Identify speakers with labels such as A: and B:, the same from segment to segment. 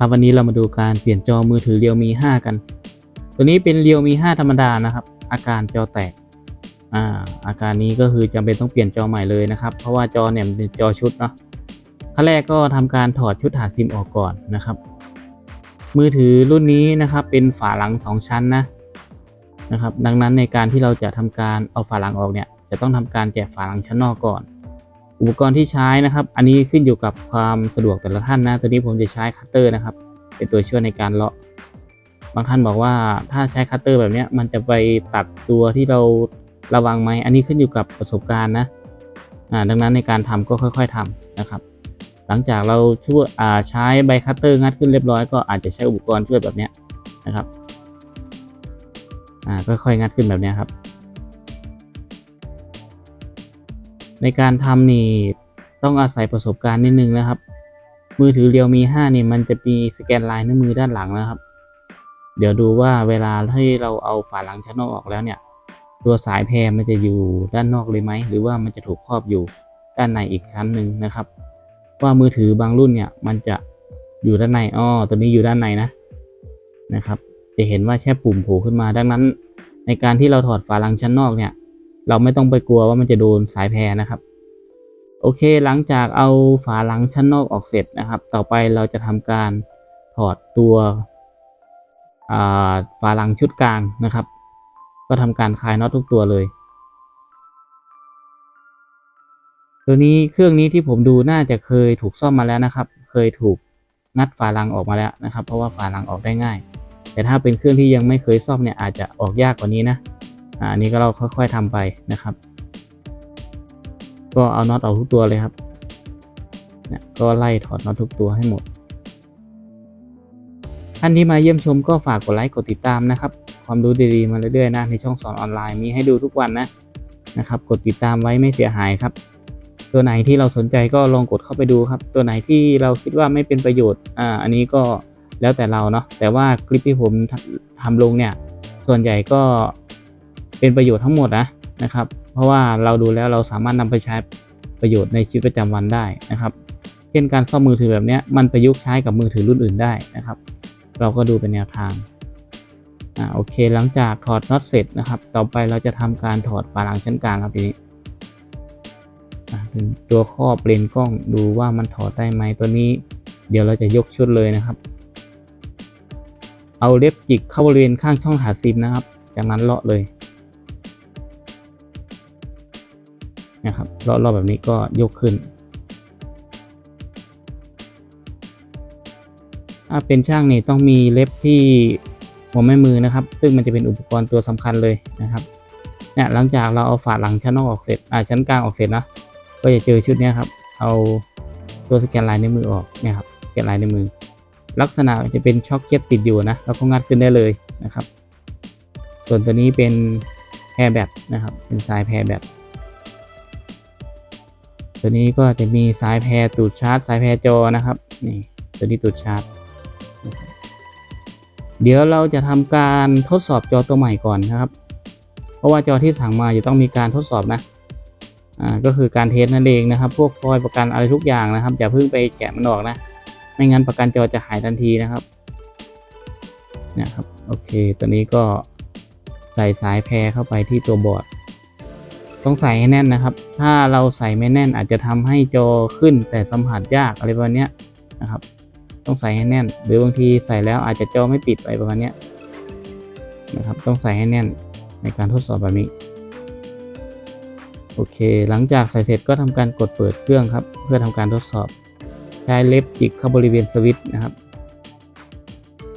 A: ครับวันนี้เรามาดูการเปลี่ยนจอมือถือ Realme 5กัน ตัวนี้เป็น Realme 5ธรรมดานะครับ อาการจอแตกอ่าอาการนี้ก็คือจำเป็นต้องเปลี่ยนจอใหม่เลยนะครับ เพราะว่าจอเนี่ยมันเป็นจอชุดเนาะขั้นแรกก็ทำการถอดชุดหาซิมออกก่อนนะครับ มือถือรุ่นนี้นะครับ เป็นฝาหลัง 2 ชั้นนะนะครับ ดังนั้นในการที่เราจะทำการเอาฝาหลังออกเนี่ย จะต้องทำการแกะฝาหลังชั้นนอกก่อน อุปกรณ์ที่ใช้นะครับ อันนี้ขึ้นอยู่กับความสะดวกแต่ละท่านนะ ตัวนี้ผมจะใช้คัตเตอร์นะครับ เป็นตัวช่วยในการเลาะ บางท่านบอกว่าถ้าใช้คัตเตอร์แบบนี้มันจะไปตัดตัวที่เราระวังไหม อันนี้ขึ้นอยู่กับประสบการณ์นะดังนั้นในการทำก็ค่อยๆทำนะครับ หลังจากเราช่วยใช้ใบคัตเตอร์งัดขึ้นเรียบร้อยก็อาจจะใช้อุปกรณ์ช่วยแบบนี้นะครับ ค่อยๆงัดขึ้นแบบนี้ครับ ในการทำนี่ต้องอาศัยประสบการณ์นิดนึงนะครับ มือถือเรียวมี 5 นี่มันจะมีสแกนลายนิ้วมือด้านหลังนะครับ เดี๋ยวดูว่าเวลาที่เราเอาฝาหลังชั้นนอกออกแล้วเนี่ย ตัวสายแพรมันจะอยู่ด้านนอกเลยไหม หรือว่ามันจะถูกครอบอยู่ด้านในอีกชั้นหนึ่งนะครับ ว่ามือถือบางรุ่นเนี่ยมันจะอยู่ด้านในอ้อตัวนี้อยู่ด้านในนะนะครับ จะเห็นว่าแค่ปุ่มโผล่ขึ้นมา ดังนั้น ในการที่เราถอดฝาหลังชั้นนอกเนี่ย เราไม่ต้องไปกลัวว่ามันจะโดนสายแพรนะครับ โอเคหลังจากเอาฝาหลังชั้นนอกออกเสร็จนะครับ ต่อไปเราจะทำการถอดตัวฝาหลังชุดกลางนะครับ ก็ทำการคลายน็อตทุกตัวเลย ตัวนี้เครื่องนี้ที่ผมดูน่าจะเคยถูกซ่อมมาแล้วนะครับ เคยถูกงัดฝาหลังออกมาแล้วนะครับ เพราะว่าฝาหลังออกได้ง่าย แต่ถ้าเป็นเครื่องที่ยังไม่เคยซ่อมเนี่ยอาจจะออกยากกว่านี้นะ อันนี้ก็เราค่อยๆทำไปนะครับ ก็เอาน็อตออกทุกตัวเลยครับเนี่ยก็ไล่ถอดน็อตทุกตัวให้หมด ท่านที่มาเยี่ยมชมก็ฝากกดไลค์กดติดตามนะครับ ความรู้ดีๆมาเรื่อยๆนะในช่องสอนออนไลน์มีให้ดูทุกวันนะนะครับ กดติดตามไว้ไม่เสียหายครับ ตัวไหนที่เราสนใจก็ลองกดเข้าไปดูครับ ตัวไหนที่เราคิดว่าไม่เป็นประโยชน์อ่าอันนี้ก็แล้วแต่เราเนาะแต่ว่าคลิปที่ผมทำลงเนี่ย ส่วนใหญ่ก็ เป็นประโยชน์ทั้งหมดนะนะครับ เพราะว่าเราดูแล้วเราสามารถนำไปใช้ประโยชน์ในชีวิตประจำวันได้นะครับ เช่นการซ่อมมือถือแบบนี้มันประยุกต์ใช้กับมือถือรุ่นอื่นได้นะครับ เราก็ดูเป็นแนวทางอ่าโอเค หลังจากถอดน็อตเสร็จนะครับ ต่อไปเราจะทำการถอดฝาหลังชั้นกลางครับทีนี้ตัวครอบเลนส์กล้องดูว่ามันถอดได้ไหมตัวนี้ เดี๋ยวเราจะยกชุดเลยนะครับ เอาเล็บจิกเข้าบริเวณข้างช่องหาซิมนะครับ จากนั้นเลาะเลย นะครับเลาะๆแบบนี้ก็ยกขึ้นถ้าเป็นช่างนี่ต้องมีเล็บที่หัวแม่มือนะครับ ซึ่งมันจะเป็นอุปกรณ์ตัวสำคัญเลยนะครับเนี่ยหลังจากเราเอาฝาหลังชั้นนอกออกเสร็จอ่าชั้นกลางออกเสร็จนะก็จะเจอชุดนี้ครับเอาตัวสแกนลายนิ้วมือออกเนี่ยครับสแกนลายนิ้วมือ ลักษณะจะเป็นช็อคเก็ตติดอยู่นะเราก็งัดขึ้นได้เลยนะครับ ส่วนตัวนี้เป็นแพรแบตนะครับ เป็นสายแพรแบต ตัวนี้ก็จะมีสายแพรตูดชาร์จ สายแพรจอนะครับนี่ตัวนี้ตูดชาร์จ เดี๋ยวเราจะทำการทดสอบจอตัวใหม่ก่อนนะครับ เพราะว่าจอที่สั่งมาจะต้องมีการทดสอบนะอ่าก็คือการเทสนั่นเองนะครับ พวกฟอยล์ประกันอะไรทุกอย่างนะครับอย่าเพิ่งไปแกะมันออกนะ ไม่งั้นประกันจอจะหายทันทีนะครับเนี่ยครับโอเคตัวนี้ก็ใส่สายแพรเข้าไปที่ตัวบอร์ด ต้องใส่ให้แน่นนะครับ ถ้าเราใส่ไม่แน่นอาจจะทำให้จอขึ้นแต่สัมผัสยากอะไรประมาณนี้นะครับ ต้องใส่ให้แน่น หรือบางทีใส่แล้วอาจจะจอไม่ติดอะไรประมาณนี้นะครับ ต้องใส่ให้แน่นในการทดสอบแบบนี้ โอเค หลังจากใส่เสร็จก็ทำการกดเปิดเครื่องครับ เพื่อทำการทดสอบ ใช้เล็บจิกเข้าบริเวณสวิตช์นะครับ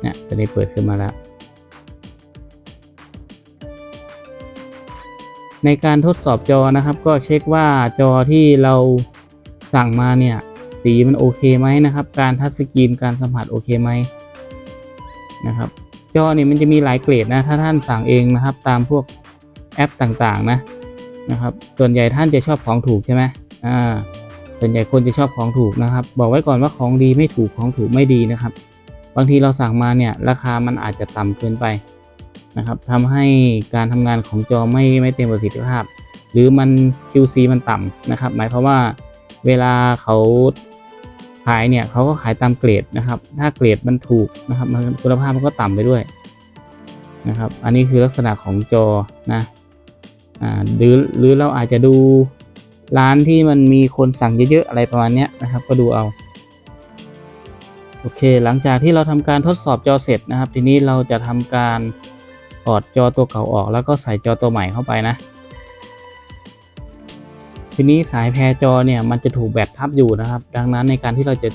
A: เนี่ยจะได้เปิดขึ้นมาแล้ว ในการทดสอบจอนะครับ ก็เช็คว่าจอที่เราสั่งมาเนี่ย สีมันโอเคไหมนะครับ การทัชสกรีนการสัมผัสโอเคไหมนะครับ จอเนี่ยมันจะมีหลายเกรดนะถ้าท่านสั่งเองนะครับ ตามพวกแอปต่างๆนะนะครับ ส่วนใหญ่ท่านจะชอบของถูกใช่ไหมอ่าส่วนใหญ่คนจะชอบของถูกนะครับ บอกไว้ก่อนว่าของดีไม่ถูกของถูกไม่ดีนะครับ บางทีเราสั่งมาเนี่ย ราคามันอาจจะต่ำเกินไป นะครับทำให้การทำงานของจอไม่ไม่เต็มประสิทธิภาพ หรือมัน QC มันต่ำนะครับ หมายความว่าเวลาเขาทายเนี่ยเขาก็ขายตามเกรดนะครับ ถ้าเกรดมันถูกนะครับมันคุณภาพมันก็ต่ำไปด้วยนะครับ อันนี้คือลักษณะของจอนะอ่าหรือหรือเราอาจจะดูร้านที่มันมีคนสั่งเยอะๆอะไรประมาณนี้นะครับ ก็ดูเอาโอเค หลังจากที่เราทำการทดสอบจอเสร็จนะครับ ทีนี้เราจะทำการ ถอดจอตัวเก่าออกแล้วก็ใส่จอตัวใหม่เข้าไปนะ ทีนี้สายแพรจอเนี่ยมันจะถูกแบตทับอยู่นะครับ ดังนั้นในการที่เราจะ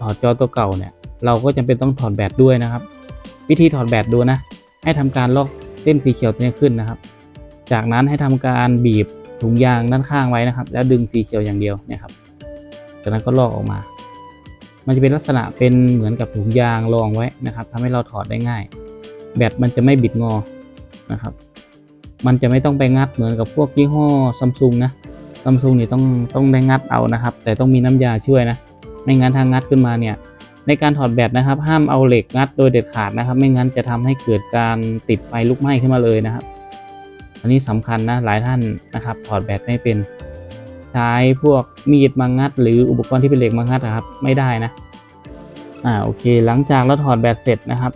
A: ถอดจอตัวเก่าเนี่ย เราก็จำเป็นต้องถอดแบตด้วยนะครับ วิธีถอดแบตดูนะ ให้ทำการลอกเส้นสีเขียวตัวนี้ขึ้นนะครับ จากนั้นให้ทำการบีบถุงยางด้านข้างไว้นะครับ แล้วดึงสีเขียวอย่างเดียวเนี่ยครับจากนั้นก็ลอกออกมา มันจะเป็นลักษณะเป็นเหมือนกับถุงยางรองไว้นะครับทำให้เราถอดได้ง่าย แบตมันจะไม่บิดงอนะครับ มันจะไม่ต้องไปงัดเหมือนกับพวกยี่ห้อซัมซุงนะซัมซุงนี่ต้องต้องได้งัดเอานะครับ แต่ต้องมีน้ำยาช่วยนะไม่งั้นทางงัดขึ้นมาเนี่ยในการถอดแบตนะครับ ห้ามเอาเหล็กงัดโดยเด็ดขาดนะครับ ไม่งั้นจะทำให้เกิดการติดไฟลุกไหม้ขึ้นมาเลยนะครับ อันนี้สำคัญนะหลายท่านนะครับ ถอดแบตไม่เป็น ใช้พวกมีดมางัด หรืออุปกรณ์ที่เป็นเหล็กมางัดนะครับ ไม่ได้นะอ่าโอเค หลังจากเราถอดแบตเสร็จนะครับ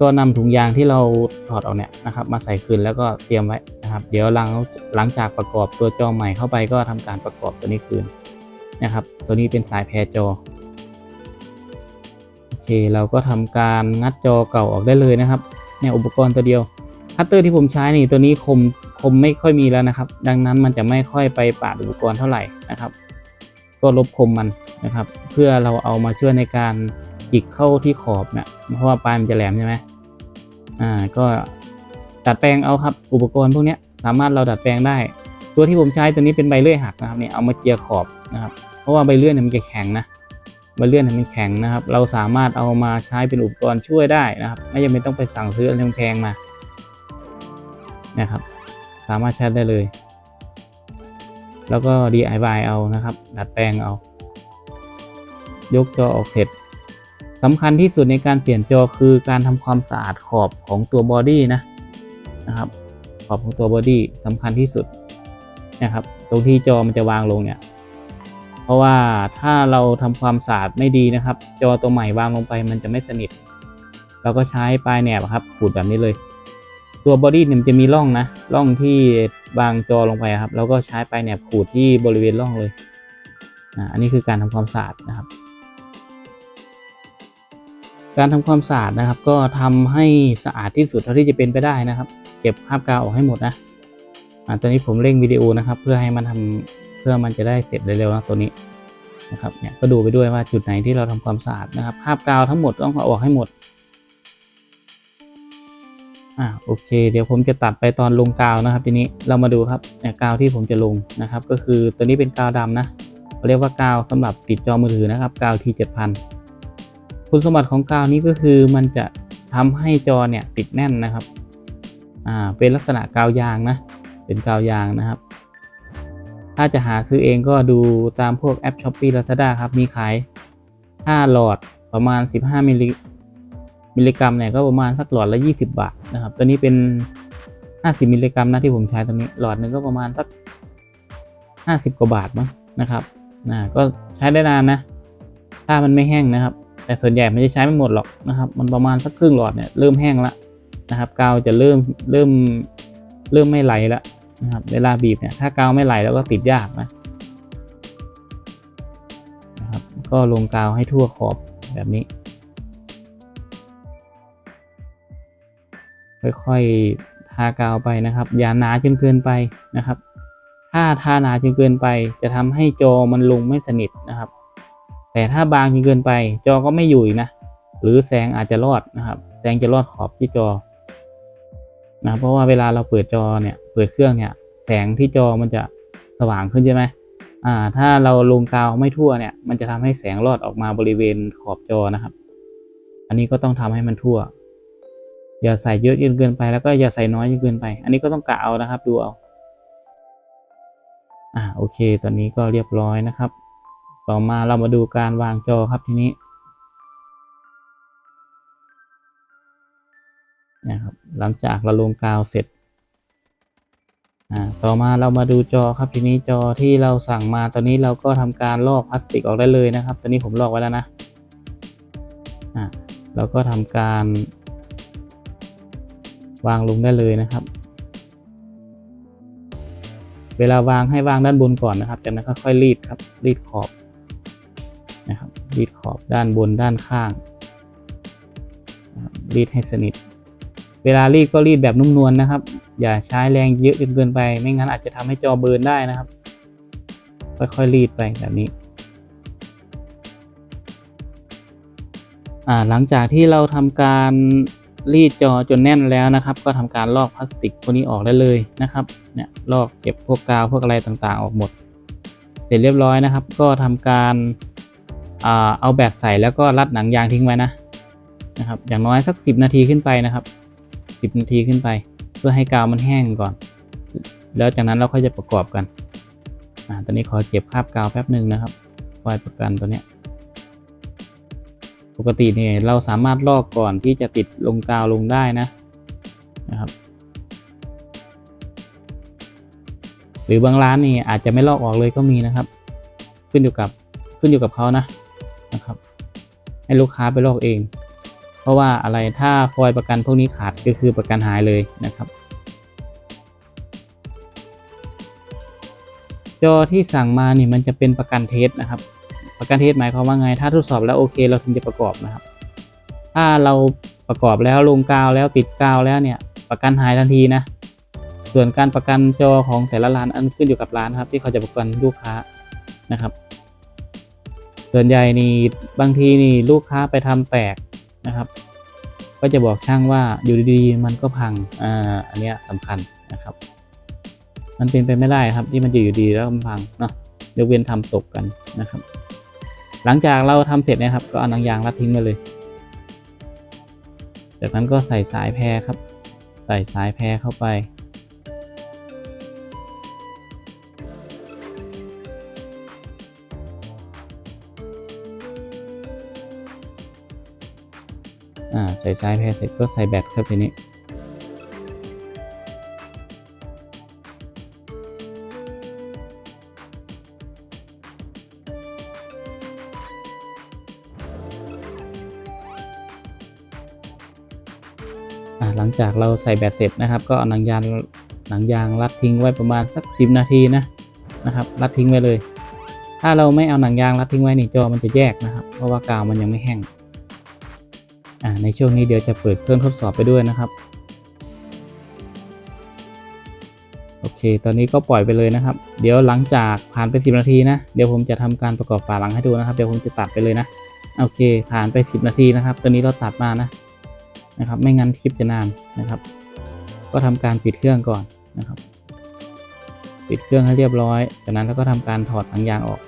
A: ก็นำถุงยางที่เราถอดออกเนี่ยนะครับ มาใส่คืนแล้วก็เตรียมไว้นะครับ เดี๋ยวหลังหลังจากประกอบตัวจอใหม่เข้าไปก็ทำการประกอบตัวนี้คืนนะครับ ตัวนี้เป็นสายแพรจอโอเคเราก็ทำการงัดจอเก่าออกได้เลยนะครับเนี่ยอุปกรณ์ตัวเดียวคัตเตอร์ที่ผมใช้นี่ตัวนี้คมคมไม่ค่อยมีแล้วนะครับ ดังนั้นมันจะไม่ค่อยไปปาดอุปกรณ์เท่าไหร่นะครับ ก็ลบคมมันนะครับ เพื่อเราเอามาช่วยในการ จิกเข้าที่ขอบเนะเพราะว่าปลายมันจะแหลมใช่ไหมอ่า ก็ดัดแปลงเอาครับ อุปกรณ์พวกนี้สามารถเราดัดแปลงได้ ตัวที่ผมใช้ตัวนี้เป็นใบเลื่อยหักนะครับเนี่ยเอามาเจียขอบนะครับ เพราะว่าใบเลื่อยเนี่ยมันจะแข็งนะใบเลื่อยเนี่ยมันแข็งนะครับ เราสามารถเอามาใช้เป็นอุปกรณ์ช่วยได้นะครับ ไม่จำเป็นต้องไปสั่งซื้ออะไรแพงๆมานะครับ สามารถใช้ได้เลย แล้วก็ DIY เอานะครับ ดัดแปลงเอา ยกจอออกเสร็จ สำคัญที่สุดในการเปลี่ยนจอคือการทำความสะอาดขอบของตัวบอดี้นะนะครับขอบของตัวบอดี้สำคัญที่สุดนะครับ ตรงที่จอมันจะวางลงเนี่ย เพราะว่าถ้าเราทำความสะอาดไม่ดีนะครับ จอตัวใหม่วางลงไปมันจะไม่สนิท เราก็ใช้ปลายแหนบครับขูดแบบนี้เลย ตัวบอดี้เนี่ยมันจะมีร่องนะร่องที่วางจอลงไปครับเราก็ใช้ปลายแหนบขูดที่บริเวณร่องเลยอ่าอันนี้คือการทำความสะอาดนะครับ การทำความสะอาดนะครับ ก็ทำให้สะอาดที่สุดเท่าที่จะเป็นไปได้นะครับ เก็บคราบกาวออกให้หมดนะอ่าตอนนี้ผมเร่งวิดีโอนะครับ เพื่อให้มันทำเพื่อมันจะได้เสร็จเร็วๆนะตัวนี้นะครับเนี่ยก็ดูไปด้วยว่าจุดไหนที่เราทำความสะอาดนะครับคราบกาวทั้งหมดต้องเอาออกให้หมดอ่าโอเค เดี๋ยวผมจะตัดไปตอนลงกาวนะครับ ทีนี้เรามาดูครับเนี่ยกาวที่ผมจะลงนะครับ ก็คือตัวนี้เป็นกาวดำนะเขาเรียกว่ากาวสำหรับติดจอมือถือนะครับ กาวทีเจ็ดพัน คุณสมบัติของกาวนี้ก็คือมันจะทำให้จอเนี่ยติดแน่นนะครับ อ่า เป็นลักษณะกาวยางนะ เป็นกาวยางนะครับ ถ้าจะหาซื้อเองก็ดูตามพวกแอป Shopee Lazada ครับ มีขาย 5 หลอดประมาณ 15 มิลลิมิลลิกรัมเนี่ยก็ประมาณสักหลอดละ 20 บาทนะครับ ตัวนี้เป็น 50 มิลลิกรัมนะที่ผมใช้ตัวนี้ หลอดหนึ่งก็ประมาณสัก 50 กว่าบาทมั้งนะครับนะก็ใช้ได้นานนะ ถ้ามันไม่แห้งนะครับ แต่ส่วนใหญ่มันจะใช้ไม่หมดหรอกนะครับ มันประมาณสักครึ่งหลอดเนี่ยเริ่มแห้งแล้วนะครับกาวจะเริ่มเริ่มเริ่มไม่ไหลแล้วนะครับเวลาบีบเนี่ยถ้ากาวไม่ไหลแล้วก็ติดยากนะนะครับก็ลงกาวให้ทั่วขอบแบบนี้ ค่อยๆทากาวไปนะครับ อย่าหนาจนเกินไปนะครับ ถ้าทาหนาจนเกินไป จะทำให้จอมันลงไม่สนิท แต่ถ้าบางจนเกินไป จอก็ไม่อยู่นะ หรือแสงอาจจะรอดนะครับ แสงจะรอดขอบที่จอนะเพราะว่าเวลาเราเปิดจอเนี่ย เปิดเครื่องเนี่ย แสงที่จอมันจะสว่างขึ้นใช่ไหมอ่า ถ้าเราลงกาวไม่ทั่วเนี่ย มันจะทำให้แสงรอดออกมาบริเวณขอบจอนะครับ อันนี้ก็ต้องทำให้มันทั่ว อย่าใส่เยอะจนเกินไป แล้วก็อย่าใส่น้อยจนเกินไป อันนี้ก็ต้องกะเอานะครับ ดูเอา อ่า โอเค ตอนนี้ก็เรียบร้อยนะครับ ต่อมาเรามาดูการวางจอครับทีนี้นะครับหลังจากเราลงกาวเสร็จอ่าต่อมาเรามาดูจอครับทีนี้จอที่เราสั่งมาตอนนี้เราก็ทำการลอกพลาสติกออกได้เลยนะครับ ตอนนี้ผมลอกไว้แล้วนะอะเราก็ทำการ วางลงได้เลยนะครับ เวลาวางให้วางด้านบนก่อนนะครับจากนั้นก็ค่อยรีดครับรีดขอบ นะครับรีดขอบด้านบนด้านข้างรีดให้สนิท เวลารีดก็รีดแบบนุ่มนวลนะครับ อย่าใช้แรงเยอะจนเกินไป ไม่งั้นอาจจะทำให้จอเบิร์นได้นะครับ ค่อยๆรีดไปแบบนี้หลังจากที่เราทำการรีดจอจนแน่นแล้วนะครับ ก็ทำการลอกพลาสติกพวกนี้ออกได้เลยนะครับเนี่ยลอกเก็บพวกกาวพวกอะไรต่างๆ ออกหมด เสร็จเรียบร้อยนะครับ ก็ทำการ เอาแบตใส่แล้วก็รัดหนังยางทิ้งไว้นะนะครับ อย่างน้อยสัก 10 นาทีขึ้นไปนะครับ 10 นาทีขึ้นไป เพื่อให้กาวมันแห้งก่อน แล้วจากนั้นเราค่อยจะประกอบกันอ่าตอนนี้ขอเก็บคราบกาวแป๊บหนึ่งนะครับไฟประกันตัวเนี้ยปกติเนี่ยเราสามารถลอกก่อนที่จะติดลงกาวลงได้นะนะครับ หรือบางร้านนี่อาจจะไม่ลอกออกเลยก็มีนะครับ ขึ้นอยู่กับขึ้นอยู่กับเขานะ นะครับ ให้ลูกค้าไปลอกเอง เพราะว่าอะไรถ้าฟอยล์ประกันพวกนี้ขาดก็คือประกันหายเลยนะครับ จอที่สั่งมานี่มันจะเป็นประกันเทสนะครับ ประกันเทสหมายความว่าไง ถ้าทดสอบแล้วโอเค เราถึงจะประกอบนะครับ ถ้าเราประกอบแล้วลงกาวแล้วติดกาวแล้วเนี่ย ประกันหายทันทีนะส่วนการประกันจอของแต่ละร้านอันขึ้นอยู่กับร้านครับ ที่เขาจะประกันลูกค้านะครับ ส่วนใหญ่นี่บางทีนี่ลูกค้าไปทำแตกนะครับ ก็จะบอกช่างว่าอยู่ดีๆ มันก็พังอ่าอันเนี้ยสำคัญนะครับ มันเป็นไปไม่ได้ครับที่มันจะอยู่ดีแล้วมันพังเนาะยกเว้นทำตกกันนะครับ หลังจากเราทำเสร็จนะครับ ก็เอาหนังยางรัดทิ้งไปเลย จากนั้นก็ใส่สายแพรครับ ใส่สายแพรเข้าไป อ่าใส่สายแพรเสร็จก็ใส่แบตครับทีนี้หลังจากเราใส่แบตเสร็จนะครับ ก็เอาหนังยางหนังยางรัดทิ้งไว้ประมาณสัก 10 นาทีนะนะครับ รัดทิ้งไว้เลย ถ้าเราไม่เอาหนังยางรัดทิ้งไว้นี่จอมันจะแยกนะครับ เพราะว่ากาวมันยังไม่แห้ง ในช่วงนี้เดี๋ยวจะเปิดเครื่องทดสอบไปด้วยนะครับโอเค ตอนนี้ก็ปล่อยไปเลยนะครับ เดี๋ยวหลังจากผ่านไป 10 นาทีนะ เดี๋ยวผมจะทำการประกอบฝาหลังให้ดูนะครับ เดี๋ยวผมจะตัดไปเลยนะ โอเค ผ่านไป 10 นาทีนะครับ ตอนนี้เราตัดมานะ นะครับ ไม่งั้นคลิปจะนานนะครับ ก็ทำการปิดเครื่องก่อนนะครับ ปิดเครื่องให้เรียบร้อย จากนั้นเราก็ทำการถอดถังยางออก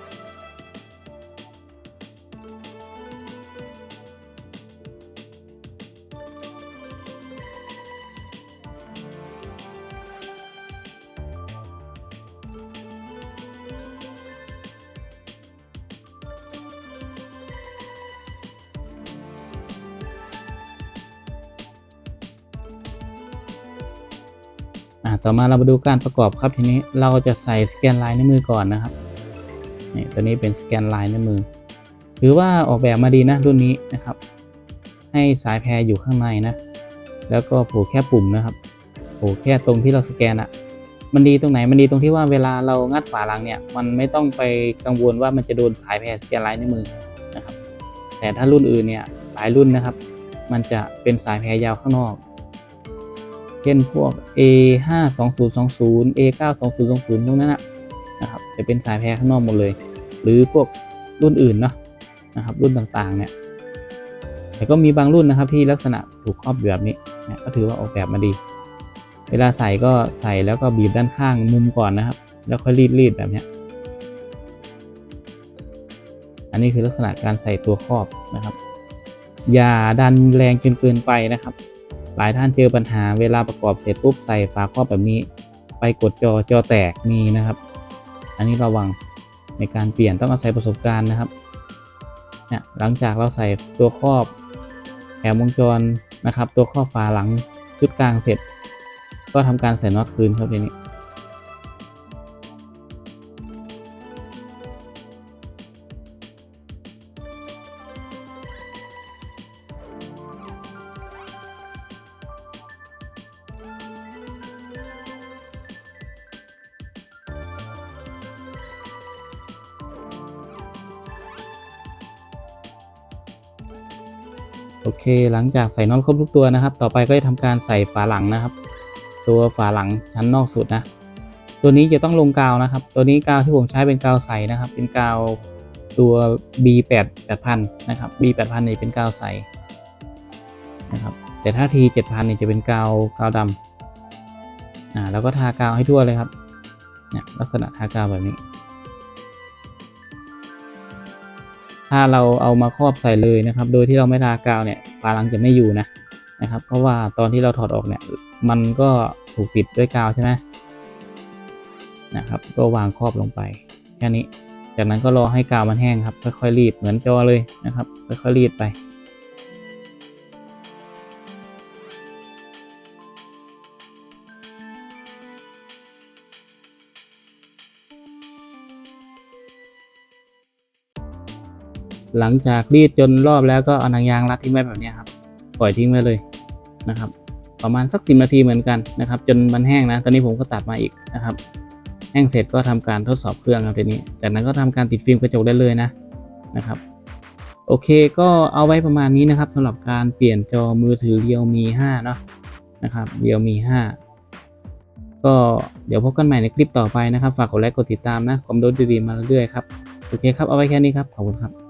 A: อ่าต่อมาเรามาดูการประกอบครับทีนี้เราจะใส่สแกนลายนิ้วมือก่อนนะครับนี่ตัวนี้เป็นสแกนลายนิ้วมือถือว่าออกแบบมาดีนะรุ่นนี้นะครับ ให้สายแพรอยู่ข้างในนะ แล้วก็ผูกแค่ปุ่มนะครับผูกแค่ตรงที่เราสแกนอะมันดีตรงไหนมันดีตรงที่ว่าเวลาเรางัดฝาหลังเนี่ย มันไม่ต้องไปกังวลว่ามันจะโดนสายแพรสแกนลายนิ้วมือนะครับ แต่ถ้ารุ่นอื่นเนี่ยหลายรุ่นนะครับ มันจะเป็นสายแพรยาวข้างนอก เช่นพวก A 5 2 0 2 0 A 9 2 0 2 0พวกนั้นนะครับ จะเป็นสายแพรข้างนอกหมดเลย หรือพวกรุ่นอื่นเนาะนะครับ รุ่นต่างๆ เนี่ย แต่ก็มีบางรุ่นนะครับที่ลักษณะถูกครอบแบบนี้นี่ยก็ถือว่าออกแบบมาดี เวลาใส่ก็ใส่แล้วก็บีบด้านข้างมุมก่อนนะครับ แล้วค่อยรีดรีดแบบนี้ อันนี้คือลักษณะการใส่ตัวครอบนะครับ อย่าดันแรงจนเกินไปนะครับ ลายท่านเจอปัญหาเวลาประกอบเสร็จปุ๊บใส่ฝาครอบแบบนี้ ไปกดจอจอแตกมีนะครับ อันนี้ระวังในการเปลี่ยนต้องอาศัยประสบการณ์นะครับเนี่ยหลังจากเราใส่ตัวครอบแอบวงจรนะครับ ตัวครอบฝาหลังชุดกลางเสร็จ ก็ทำการใส่น็อตคืนครับทีนี้ หลังจากใส่น็อตครบทุกตัวนะครับ ต่อไปก็จะทำการใส่ฝาหลังนะครับ ตัวฝาหลังชั้นนอกสุดนะ ตัวนี้จะต้องลงกาวนะครับ ตัวนี้กาวที่ผมใช้เป็นกาวใสนะครับ เป็นกาวตัว B8 8000นะครับ B8000 นี่เป็นกาวใสนะครับ แต่ถ้า T7000 นี่จะเป็นกาวกาวดำอ่าแล้วก็ทากาวให้ทั่วเลยครับเนี่ยลักษณะทากาวแบบนี้ ถ้าเราเอามาครอบใส่เลยนะครับ โดยที่เราไม่ทากาวเนี่ยฝาลังจะไม่อยู่นะนะครับ เพราะว่าตอนที่เราถอดออกเนี่ย มันก็ถูกปิดด้วยกาวใช่ไหมนะครับ ก็วางครอบลงไปแค่นี้ จากนั้นก็รอให้กาวมันแห้งครับ ค่อยๆรีดเหมือนจอเลยนะครับ ค่อยๆรีดไป หลังจากรีดจนรอบแล้วก็เอาหนังยางรัดทิ้งไว้แบบนี้ครับ ปล่อยทิ้งไว้เลยนะครับ ประมาณสักสินาทีเหมือนกันนะครับ จนมันแห้งนะ ตอนนี้ผมก็ตัดมาอีกนะครับ แห้งเสร็จก็ทำการทดสอบเครื่องครับทีนี้ จากนั้นก็ทำการติดฟิล์มกระจกได้เลยนะนะครับ โอเคก็เอาไว้ประมาณนี้นะครับสำหรับการเปลี่ยนจอมือถือ Realme 5เนาะนะครับ Realme 5ก็เดี๋ยวพบกันใหม่ในคลิปต่อไปนะครับ ฝากกดไลค์กดติดตามนะความรู้ดีๆมาเรื่อยๆครับ โอเคครับ เอาไว้แค่นี้ครับ ขอบคุณครับ